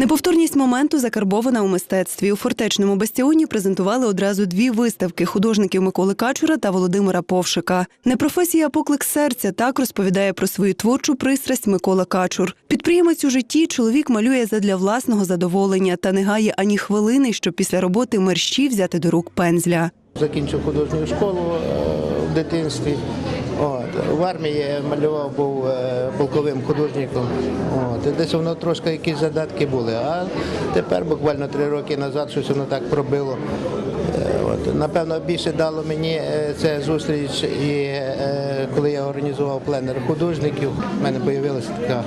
Неповторність моменту закарбована у мистецтві. У фортечному бастіоні презентували одразу дві виставки художників Миколи Качура та Володимира Повшика. Не професія, а поклик серця так розповідає про свою творчу пристрасть Микола Качур. Підприємець у житті чоловік малює задля власного задоволення та не гає ані хвилини, щоб після роботи мерщі взяти до рук пензля. Закінчив художню школу е, в дитинстві. В армії малював, був е, полковим художником. От. Десь воно трошки якісь задатки були. А тепер, буквально три роки назад, щось воно так пробило. Е, От. Напевно, більше дало мені це зустріч, і е, коли я організував пленер художників, в мене з'явилася така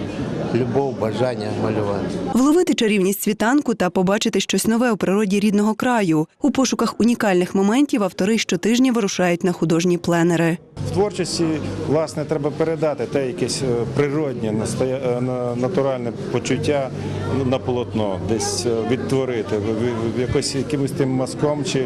любов, бажання малювати. Вловити чарівність світанку та побачити щось нове у природі рідного краю. У пошуках унікальних моментів автори щотижня вирушають на художні пленери. Творчості власне треба передати те якесь е, природнє, е, натуральне почуття ну, на полотно, десь е, відтворити якось якимось тим мазком чи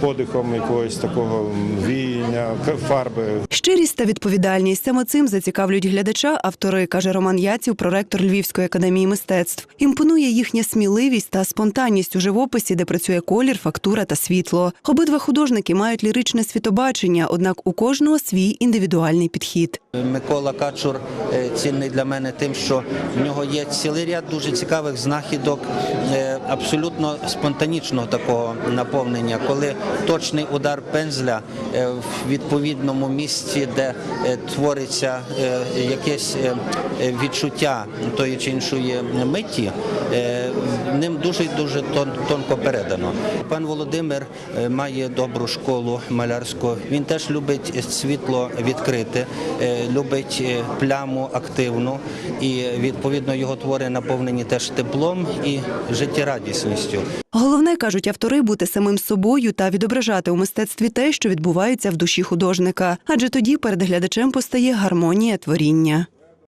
подихом якогось такого віяння, фарби. Щирість та відповідальність саме цим зацікавлюють глядача. Автори каже Роман Яців, проректор Львівської академії мистецтв. Імпонує їхня сміливість та спонтанність у живописі, де працює колір, фактура та світло. Обидва художники мають ліричне світобачення, однак у кожного свій індивідуальний підхід. Микола Качур е, цінний для мене тим, що в нього є цілий ряд дуже цікавих знахідок е, абсолютно спонтанічного такого наповнення, коли точний удар пензля е, в відповідному місці, де твориться якесь відчуття тої чи іншої миті, ним дуже дуже тонко передано. Пан Володимир е, має добру школу малярську. Він теж любить світло відкрите, е, любить е, пляму активну, і відповідно його твори наповнені теж теплом і життєрадісністю. Головне кажуть автори бути самим собою та відображати у мистецтві те, що відбувається в душі художника, адже тоді перед глядачем постає гармонія творіння.